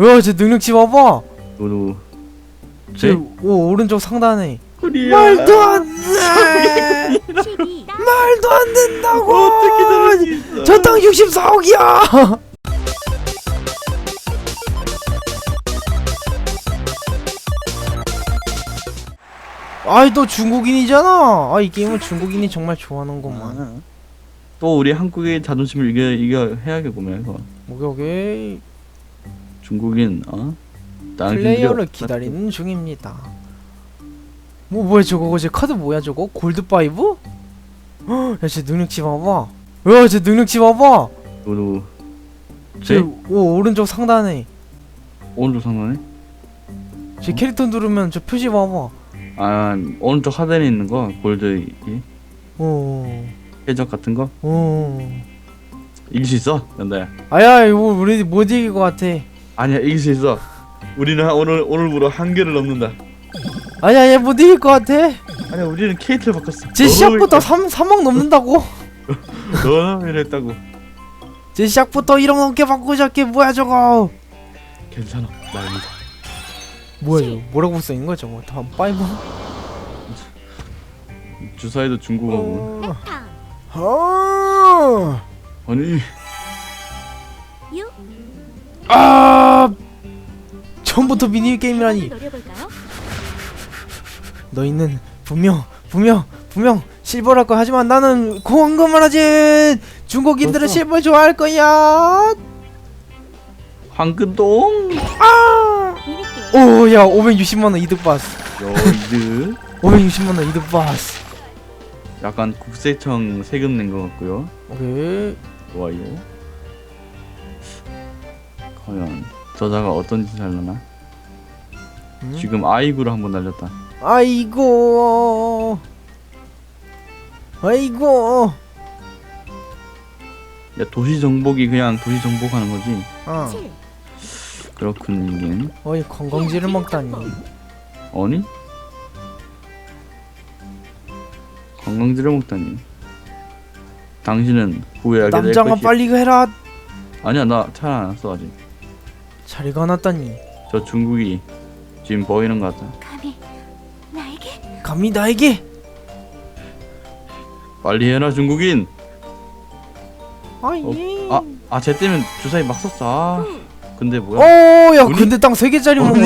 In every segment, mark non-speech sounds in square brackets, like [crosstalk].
야, 쟤 능력치 봐봐. 누구 쟤 쟤? 오, 오른쪽 상단에. 코리아 말도 안 돼. [laughs] 말도 안 된다고. 어떻게 저럴 수 있어 저땅 64억이야. [laughs] 아이 또 중국인이잖아. 아 이 게임은 중국인이 정말 좋아하는구만. 아. 또 우리 한국의 자존심을 이겨 이겨 해야겠구만 이거 오케이 오케이. 중국인 어 플레이어를. 기다리는 중입니다. 뭐 뭐야 저거 쟤 카드 뭐야 저거 골드 파이브? 야쟤 능력치 봐봐. 야쟤 능력치 봐봐. 누구 쟤 쟤? 오, 오른쪽 상단에 오른쪽 상단에 쟤 캐릭터 누르면 저 표시 봐봐. 아 오른쪽 하단에 있는 거 골드 이 어. 해적 같은 거 어. 이길 수 있어 연다야 아야 이거 우리 못 이길 것 같아. 아니야 이길 수 있어 우리는 하- 오늘 오늘부로 한계를 넘는다 아니야 얘 못 이길 것 같아. 아니야 우리는 케이트를 바꿨어 제 시작부터 3 3억 넘는다고. [laughs] 너는 이랬다고 제 시작부터 1억 넘게 시작해 뭐야 저거. 괜찮아 날 믿어 뭐야 저거 뭐라고 써인 거야 저거 다 파이브. 주사위도 중국어고 어. 어. 아니 아 처음부터 미니 게임이라니? 너희는 분명 분명 분명 실버랄 거야 하지만 나는 공황금을 하지. 중국인들은. 실버 좋아할 거야. 황금동? 미니게임 오야 560만 원 이득 봤어. 여이드 560만 [laughs] 원 이득 봤어. 약간 국세청 세금 낸 것 같고요. 오케이. 좋아요 과연 저자가 어떤 짓을 하려나? 음? 지금 아이구를 한번 날렸다. 아이고. 아이고. 야 도시 정복이 그냥 도시 정복하는 거지? 어. 7 그렇군 이긴 어이 건강지를 먹다니. 아니? 관광지를 먹다니. 당신은 후회하게 될 남장아 것이 빨리 해라. 아니야 나잘안 왔어 아직 자리가 났다니. 저 중국이 지금 보이는 것 같아 감히 나에게? 감히 나에게? 빨리 해라 중국인. 아예 아, 아, 쟤 때문에 주사위 막 썼어. 아, 근데 뭐야? 오야 운이- 근데 땅 세 개짜리 먹었어.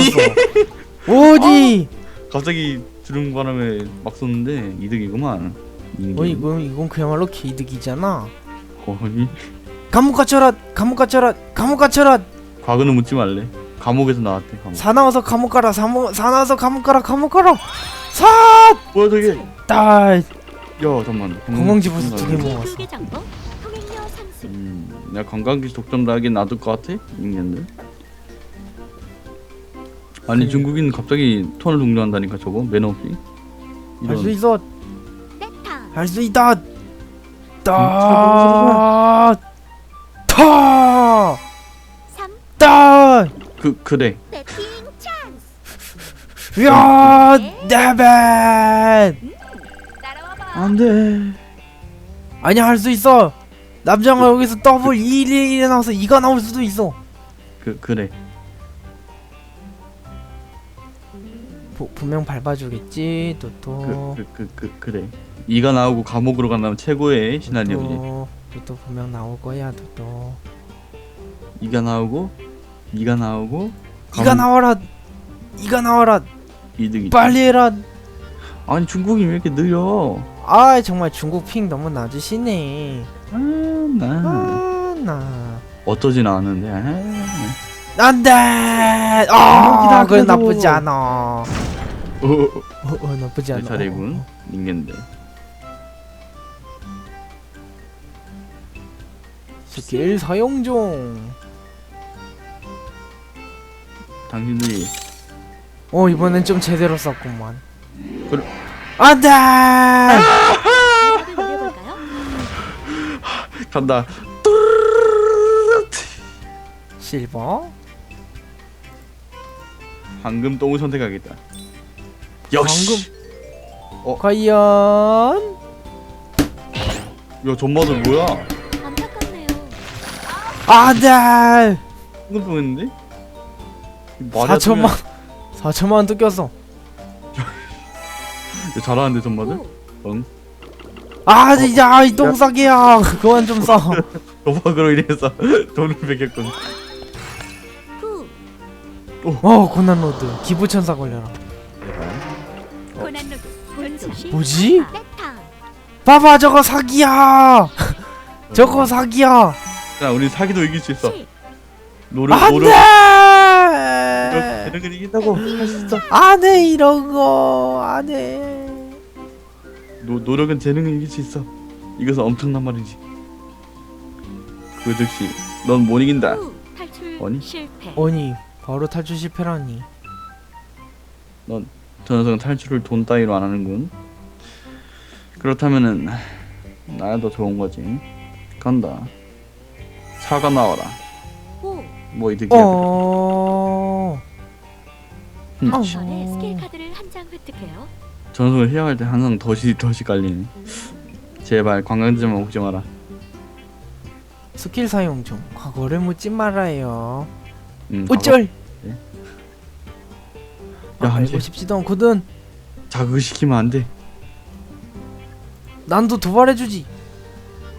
[laughs] 어디? 갑자기 주는 바람에 막 썼는데 이득이구만. 이게. 어 이건 이건 그야말로 개이득이잖아. 거의 감옥 갇혀라 감옥 갇혀라 감옥 갇혀라 과거는 묻지 말래. 감옥에서 나왔대. 감옥. 사 나와서 감옥 가라 사모 사 나와서 감옥 가라 감옥 가라 사 뭐야 저게? 딸야 잠만. 관광지 벌써 두개 먹었어 통행료 상승 음, 내가 관광지 독점 나게 놔둘 것 같아? 인간들. 아니 그- 중국인 갑자기 톤을 종료한다니까 저거 매너 없이. 할 수 이런 있어 떼탕 할수 있다 음, 따 타! 3 따! 그 그래. 배팅 찬스 야! 네벤! 따라와봐 안돼. 아니야 할 수 있어 남자가 여기서 더블 2 1 1에 나와서 2가 나올 수도 있어 그 그래. 부, 분명 밟아주겠지 또또 그그그 그, 그 래. 이가 나오고 감옥으로 간다면 최고의 시나리오지. 또, 또 분명 나올 거야 또또 이가 나오고 이가 나오고 이가 나와라 이가 나와라 이득이. 빨리 해라 아니 중국이 왜 이렇게 느려? 아 정말 중국 핑 너무 낮으시네 아나 아나 어떠진 않은데. 아, 안돼 아 그래도. 나쁘지 않아 어, 어, 어 나쁘지 내 않아 차례군. 인간들. 스킬 사용 중. 당신들이 어 이번엔 좀 제대로 썼구만. 그래. 안돼. 노려볼까요? [laughs] 간다. 실버. 황금 똥을 선택하겠다. 역시. 어? 과연 야 전마들 뭐야? 안타깝네요 안돼. 황금 똥 했는데? 말이야, 4천만 4천만 원 뜯겼어 야, 잘하는데 전마들? 구, 응? 아 진짜 이 똥싸개야. [laughs] 그만 좀싸. 도박으로 인해서 돈을 뺏겼군. 구, 어 고난로드. 기부천사 걸려라. 뭐지? 봐봐 저거 사기야. [laughs] 저거 사기야. 자 우리 사기도 이길 수 있어. 칠, 노력 노력. 안돼! 노력을 이긴다고 할 수 있어. 안해 이런 거. 안해. 노, 노력은 재능을 이길 수 있어. 이것은 엄청난 말이지. 그 즉시 넌 못 이긴다. 탈출 아니? 실패. 아니? 바로 탈출 실패라니. 저 녀석은 탈출을 돈 따위로 안 하는군. 그렇다면은 나야 더 좋은 거지. 간다. 사과 나와라. 오, 뭐 이득이야 어 음. 어. 전에 스킬 카드를 한 장 획득해요. 저 녀석을 희양할 때 항상 덫이 덫이 깔리네 제발 관광지만 오지 마라. 스킬 사용 중. 과거를 묻지 말아요. 음, 어쩔. 네. 아, 야, 알고 이제- 싶지도 않거든. 자극 시키면 안 돼. 난도 도발해주지.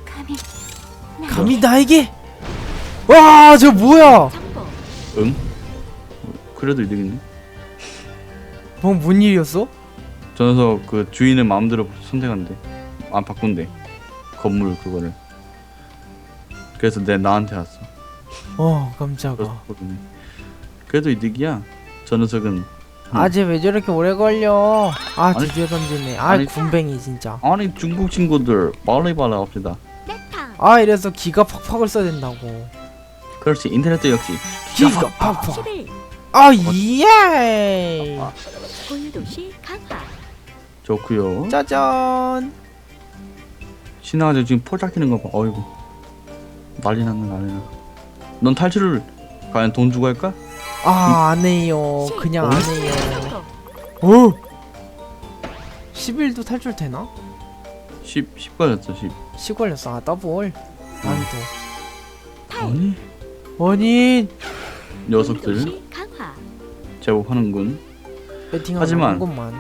감히. 나 감히 나에게 와 저 뭐야? 응? 그래도 이득이네. 뭐 뭔 일이었어? 저 녀석 그 주인을 마음대로 선택한대. 안 바꾼대. 건물 그거를. 그래서 내 나한테 왔어. 어 깜짝아. 그렇거든요 그래도 이득이야. 저 녀석은. 아쟤 왜 저렇게 오래 걸려? 아 아니- 드디어 던지네. 아 아니- 군뱅이 진짜. 아니 중국 친구들 말해봐라 합시다. 내탕. 아 이래서 기가 팍팍을 써야 된다고 그렇지. 인터넷도 역시 기가 팍팍 11 아 예! 강화. 좋구요. 짜잔. 신나가지고 지금 폴짝 튀는 거 봐. 어이구. 난리 났네 난리 나 넌 탈출을 과연 돈 주고 할까? 아 안해요. 그냥 어? 안해요. 정보 어 11도 탈출 되나? 10, 10 걸렸어 10 10 걸렸어. 아 더블. 난도 아니 아니 녀석들 제법 하는군. 배팅하는 하지만- 것만.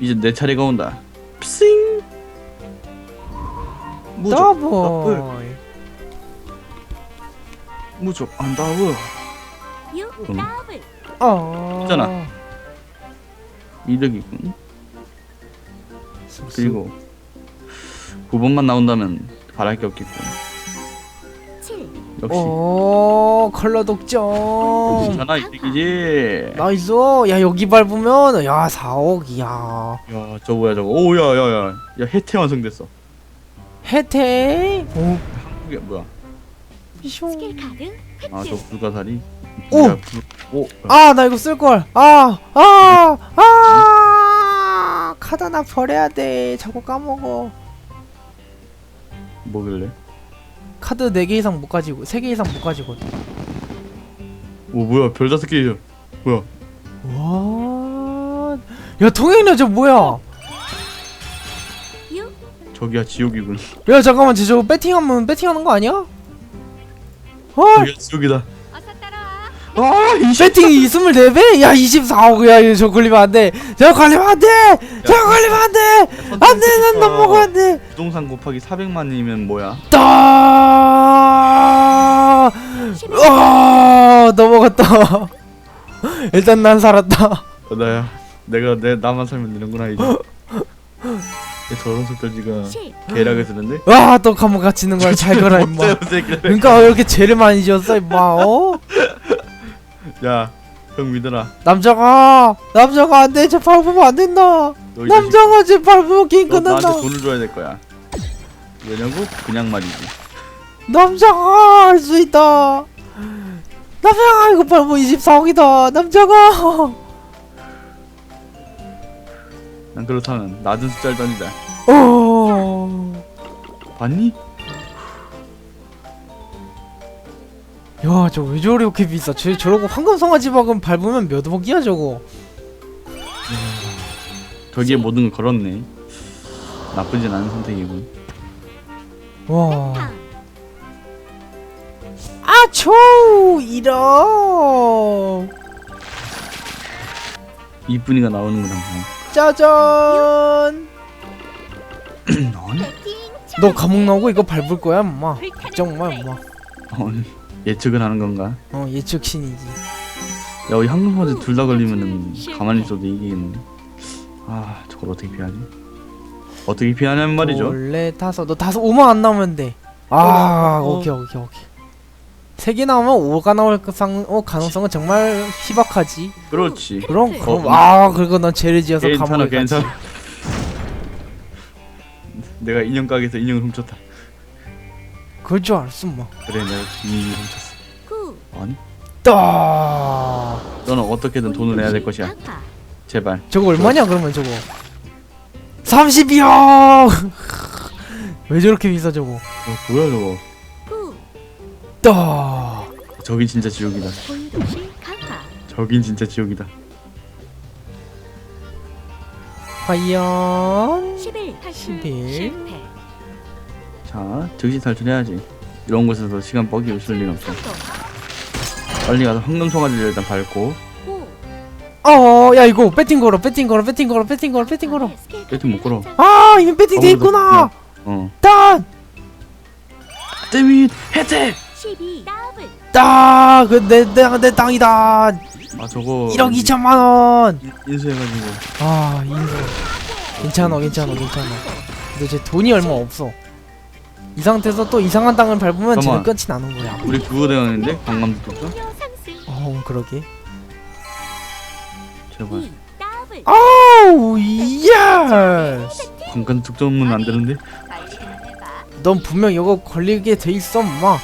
이제 내 차례가 온다. 핑 무적 더블. 무적 안다워 6 음. 더블. 어 있잖아. 이득이군. 그리고 9번만 나온다면 바랄 게 없겠군. 7 역시. 어 컬러 독점. 괜찮아 이득이지 나이스. 야 여기 밟으면 야 4억이야. 야 저 뭐야 저거. 오 야 야 야. 야 혜태 완성됐어. 혜태? 오 이게 뭐야? 숑. 스킬 카드 아저 불가사리? 오! 야, 불... 오! 아, 나 이거 쓸 걸. 아, 아, 아, 카드 하나 버려야 돼. 자꾸 까먹어. 뭐길래 카드 4개 이상 못 가지고, 3개 이상 못 가지거든. 오 뭐야 별 다섯 개야 뭐야 와, 야, 통행료 저 뭐야? 6 저기야 지옥이군 야, 잠깐만, 쟤 저거 배팅하면 배팅하는 거 아니야? 어, 저기야 지옥이다 아 배팅이 24배? 야, 24억이야. 이거 저 걸리면 안 돼. 저 걸리면 안 돼. 저 걸리면 안 돼. 안 돼, 난 넘어가 안 돼. 부동산 곱하기 400만이면 뭐야 따. 11아 넘어갔다 일단 난 살았다 어, 나야 내가 내 나만 살면 되는구나 이제 야, 저런 10 개락을 쓰는데 와또 감옥 갇히는 거야 잘 가라 임마 새끼들. 그러니까 왜 이렇게 죄를 많이 지었어 임마 어? 야, 형 믿어라. 남자가 남자가 안돼 쟤 밟으면 안 된다 너이 자식, 남자가 쟤 밟으면 게임 너 끝난다 나한테 돈을 줘야 될 거야. 왜냐고? 그냥 말이지. 남자가 할 수 있다 남자가 이거 밟으면 24억이다 남자가 난 그렇다면 낮은 숫자를 던지자. 어 봤니? 야, 저 왜 저렇게 비싸? 저 저러고 황금 송아지 박은 밟으면 몇 억이야 저거? 저기에 모든 걸 걸었네. 나쁘진 않은 선택이군. 와, 초 이런. 이쁜이가 나오는구나 그냥. 짜잔. [clears throat] 너 감옥 나오고 이거 밟을 거야 엄마? 걱정 마 엄마. 아니 예측을 하는 건가? 어 예측 신이지. 야 우리 황금파지 둘다 걸리면은 가만히 있어도 이기겠는데? 아 저걸 어떻게 피하지? 어떻게 피하냐는 말이죠. 원래 다섯 너 다섯 오만 안 나오면 돼아 어. 오케이 오케이 오케이 세개 나오면 오가 나올 그 상, 어, 가능성은 정말 희박하지. 그렇지. 그럼 어, 그럼 어, 아 그리고 넌 죄를 지어서 괜찮아 감옥에 가지. 괜찮아. [laughs] 내가 인형 가게에서 인형을 훔쳤다. 그럴 줄 알았어 뭐. 그래 내가 비밀을 훔쳤어. 구. 아니? 따 너는 어떻게든 돈을 내야 될 것이야. 제발. 저거 얼마냐 그러면 저거? 30이야! [laughs] 왜 저렇게 비싸 저거? 어 뭐야 저거? 구 따 저긴 진짜 지옥이다. 강화 저긴 진짜 지옥이다. 과연 11 탈출 11. 실패. 자 즉시 탈출해야지. 이런 곳에서 시간 뻑이 웃을 일 없어. 성공 빨리 가서 황금 송아지를 일단 밟고. 오 어, 야 이거 배팅 걸어, 배팅 걸어, 배팅 걸어, 배팅 걸어, 배팅 걸어. 배팅 못 걸어. 아, 이미 배팅 돼 어, 있구나. 어. 딴, 데밋 혜택 12 더블 따, 그내내 내 땅이다. 아 저거 1억 2천만 원. 인- 인수해가지고 아, 인수. 괜찮아, 괜찮아, 괜찮아. 근데 제 돈이 얼마 없어. 이 상태에서 또 이상한 땅을 밟으면 쟤는 잠깐만. 끝이 나는 거야. 우리 그거 되었는데 강남도 공유 상승 어, 그러게. 제발 2 더블 아우, 예. 강간 득점은 안 되는데 빨리 해봐 넌 분명 이거 걸리게 돼 있어, 엄마.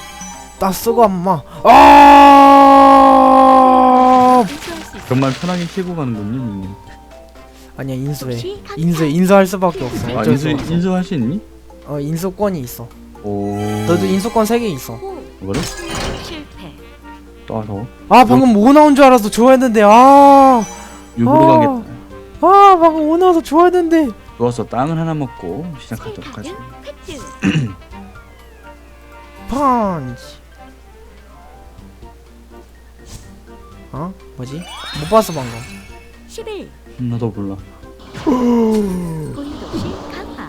따 쓰고 엄마. 아! 정말 편하게 키고 가는군요 님님. 아니야 인수해? 인수해 인수할 수밖에 없어. 아 어쩔 인수 수 없어. 인수할 수 있니? 어 인수권이 있어. 오. 너도 인수권 3개 있어. 오 뭐래? 실패. 따서 아 방금 뭐 나온 줄 알아서 좋아했는데 아! 육으로 아. 가겠다. 아 방금 뭐 나와서 좋아했는데. 좋았어. 땅을 하나 먹고 시작하도록 획득 [clears throat] [clears throat] 펀치 어? 뭐지? 못 봤어 방금 11 나도 몰라 강화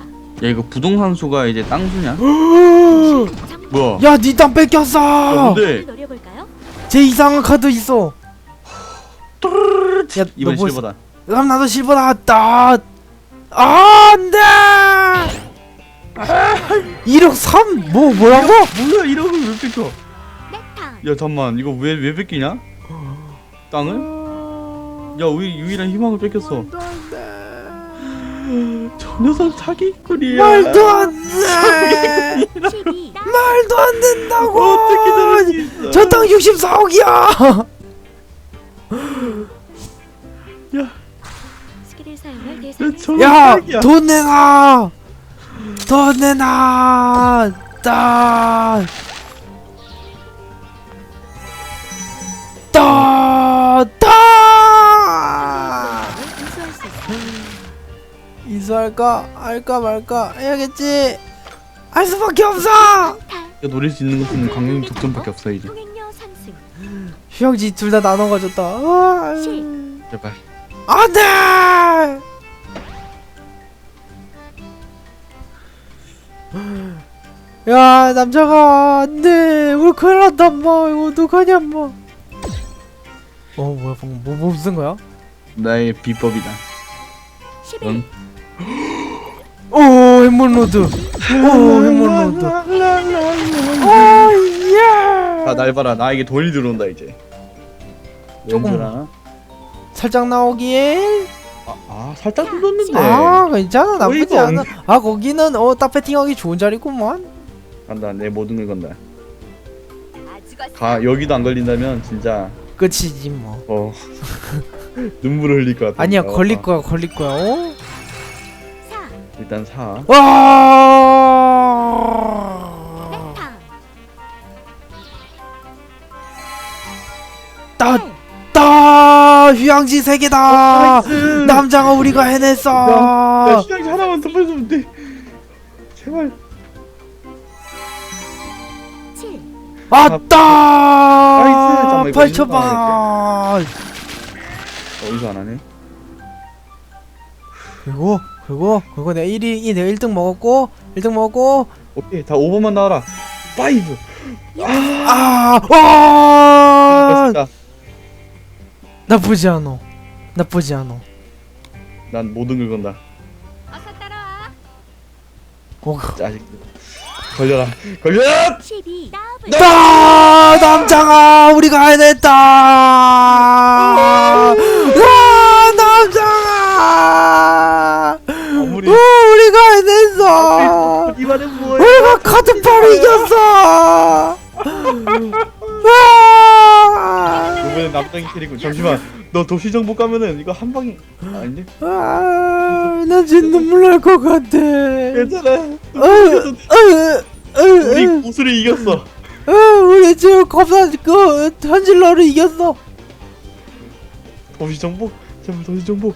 야 이거 부동산 수가 이제 땅 수냐? 정보 [gasps] 뭐야 야 니 땅 야, 뺏겼어 뭔데? 노려볼까요? 제 이상한 카드 있어 야너 이번 뭐 실버다 그럼 나도 실버 나왔다 아 안 돼 1억 3? 뭐 뭐라고? 뭐야 이러고 왜 뺏겨 넥탕 야 잠만 이거 왜 왜 뺏기냐? 땅을? 야 우리 유일한 희망을 뺏겼어 말도 안 돼. 저 녀석 사기꾼이야 말도 안 돼. 12나 말도 안 된다고. 어떻게 저럴 수 있어 저 땅 64억이야. [gasps] 스킬을 사용할 야, 야, 사기야. 돈 내놔. 돈 내놔. 따. 있어 이수할까? 할까 말까 해야겠지. 할 수밖에 없어. 탈 야, 노릴 수 있는 것은 강경 독점밖에 없어 이제 통행료 상승 휴양지 둘 다 나눠 가졌다. 아, 실. 제발 안 돼. 야 남자가 안 돼 우리 큰일 났다 엄마 이거 어떡하냐 엄마 어 뭐야 방금 뭐, 뭐 무슨 거야? 나의 비법이다. 11 응? 오 햄몬 로드. 오 햄몬 로드. 오 예! 자날 봐라. 나에게 돈이 들어온다 이제. 조금. 왠줄 살짝 나오기에? 아, 아 살짝 눌렀는데. 아 괜찮아. 나쁘지 어이구. 않아. 아 거기는 어딱 배팅하기 좋은 자리구만. 간다. 내 모든 걸 건다. 가 여기도 안 걸린다면 진짜 끝이지 뭐 어 [laughs] 눈물을 흘릴 것 같아 아니야 어, 걸릴 어. 거야 걸릴 거야 어? 4 일단 사 와 따, 따, 휴양지 세 개다. 나이스. 남자가 우리가 해냈어. 야 시장이 하나만 더 뺏으면 돼 제발 7 아따. 나이스. 잠깐만, 이거 펼쳐봐. 어 이거 안 하네 그리고 그리고 그리고 내가 1위 이 내가 1등 먹었고 1등 먹었고 오케이 다 5번만 나와라. 5. 아, 와 됐다. 나쁘지 않어 나쁘지 않어 난 모든 걸 건다. 어서 따라와. 어, 짜식. 걸려라. 걸려라. 12 더블 나 남장아 우리가 해냈다 아 남장아 아무리 오, 우리가 해냈어 이번엔 뭐야? 우리가 카드파를 이겼어 아, 이번엔 남장이 캐리고 잠시만. 너 도시 정보 가면은 이거 한 방이 아닌데? 아, 나 지금 눈물 날 것 같아 괜찮아. 어, 어, 어, 우리 어, 고수를 이겼어. 어, 우리 지금 겁나 그 현질러를 이겼어 도시 정보? 제발 도시 정보.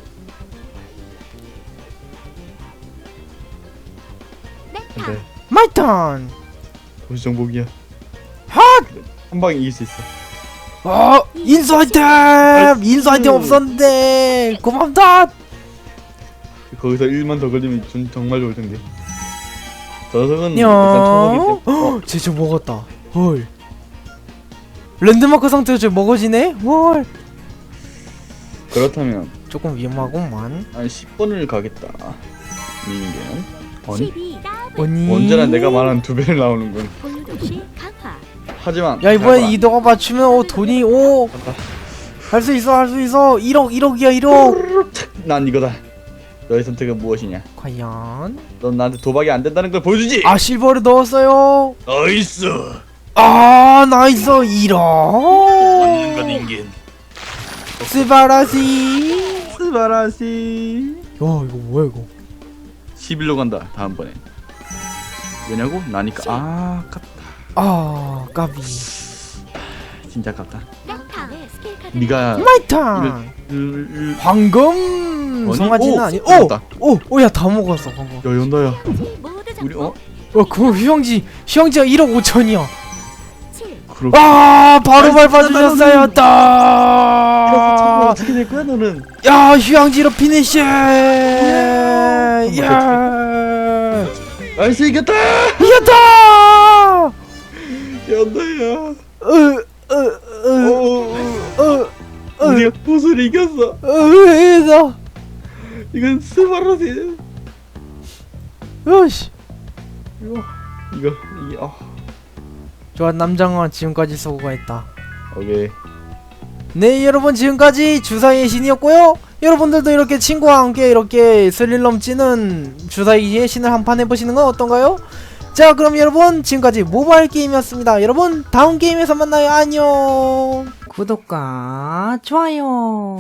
네. 마이 턴 도시 정보기야. 핫! 한 방에 이길 수 있어. 어, 인수 아이템! 인수 아이템 없었는데! 고맙다! 거기서 1만 더 걸리면 좀 정말 좋을 텐데. 저 녀석은 야. 일단 때. 어, 제주 먹었다. 헐. 랜드마크 상태로 저 먹어지네? 헐. 그렇다면 조금 위험하구만. 한 10번을 가겠다. 미인계는. 아니 12 더블 언니. 언제나 내가 말한 두 배를 나오는군. 강화. 하지만 야, 이번에 잘 이도가 맞추면, 오, 돈이, 오! 할 수 있어, 할 수 있어! 1억, 1억이야, 1억! 난 이거다. 너의 선택은 무엇이냐? 과연? 넌 나한테 도박이 안 된다는 걸 보여주지. 아, 실버를 넣었어요! 나이스. 아, 나이스! 1억! 인간. 스바라시! 스바라시. 야, 이거 뭐야, 이거? 11로 간다. 다음번에. 왜냐고? 나니까. 아, 깝다. 아, 까비. 진짜 깝다. 카드 네가 마이탄! 을- 황 금! 아니, 송아지는 오, 아니, 오! 먹었다. 오! 오, 야, 다 먹었어, 방금. 야 연다야. 우리 어? 어, 그거 휴영지, 휴영지가 1억 5천이야. 7 그럼. 아, 바로 밟아주셨어요, 따! 어떻게 될 거야 너는? 야, 휴양지로 피니시! 예. 야! 알수 이겼다. 이겼다! 연다야. 으, 으, 으, 오, 으, 으, 우리가 보스를 이겼어. 으, 이건 스바라시. 으씨. 이거 이거 이게 어. 좋아, 남장아, 지금까지 수고했다. 오케이. 네 여러분 지금까지 주사위의 신이었고요 여러분들도 이렇게 친구와 함께 이렇게 스릴 넘치는 주사위의 신을 한 판 해보시는 건 어떤가요? 자 그럼 여러분 지금까지 모바일 게임이었습니다 여러분 다음 게임에서 만나요 안녕 구독과 좋아요